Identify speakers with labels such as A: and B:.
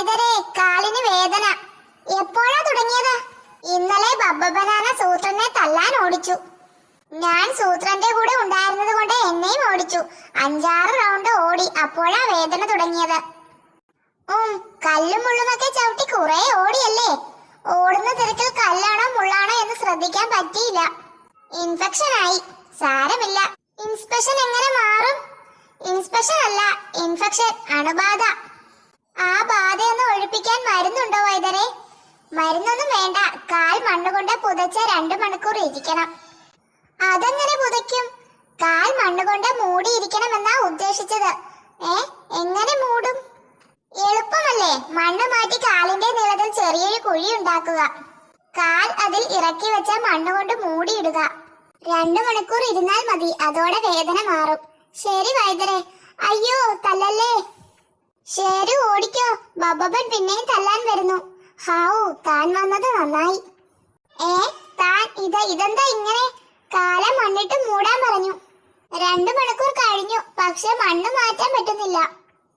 A: വൈദ്യരെ കാലിന് വേദന. എപ്പോഴാ തുടങ്ങിയത്? ഇന്നലെ ബബ്ബനാന സൂത്രനെ തല്ലാൻ ഓടിച്ചു. ഞാൻ സൂത്രന്റെ കൂടെ ഉണ്ടായിരുന്നത് കൊണ്ട് എന്നെയും ഓടിച്ചു. അഞ്ചാറ് റൗണ്ട് ഓടി അപ്പോഴാ വേദന തുടങ്ങിയത്. ഉം കല്ലും മുള്ളുമൊക്കെ ചവിട്ടി കുറെ ഓടിയല്ലേ? ഓടുന്ന തിരക്കിൽ കല്ലാണോ മുള്ളാണോ എന്ന് ശ്രദ്ധിക്കാൻ പറ്റിയില്ല. ഇൻഫെക്ഷൻ ആയി. സാരമില്ല. ഇൻസ്പെക്ഷൻ എങ്ങനെ മാറും? ഇൻസ്പെക്ഷൻ അല്ല ഇൻഫെക്ഷൻ അണുബാധ. ആ മണ്ണുകൊണ്ട് പുതച്ച രണ്ട് മണിക്കൂർ ഇരിക്കണം. അതെങ്ങനെ പുതയ്ക്കും? കാൽ മണ്ണുകൊണ്ട് മൂടിയിരിക്കണമെന്നാ ഉദ്ദേശിച്ചത്. ഏ എങ്ങനെ മൂടും? എളുപ്പമല്ലേ മണ്ണ് മാറ്റി കാലിന്റെ നീളത്തിൽ ചെറിയൊരു കുഴി ഉണ്ടാക്കുക. കാൽ അതിൽ ഇറക്കി വെച്ച മണ്ണുകൊണ്ട് മൂടിയിടുക. രണ്ടു മണിക്കൂർ ഇരുന്നാൽ മതി അതോടെ വേദന മാറും. ശരി വൈദ്യരെ. അയ്യോ തല്ലല്ലേ? ശരി ഓടിക്കോ. ബബബൻ പിന്നെയും തല്ലാൻ വരുന്നു. ഹാവു താൻ വന്നത് നന്നായി. ഏ താൻ ഇത് ഇതെന്താ ഇങ്ങനെ? കാലം മണ്ണിട്ട് മൂടാൻ പറഞ്ഞു. രണ്ടു മണിക്കൂർ കഴിഞ്ഞു പക്ഷെ മണ്ണ് മാറ്റാൻ പറ്റുന്നില്ല.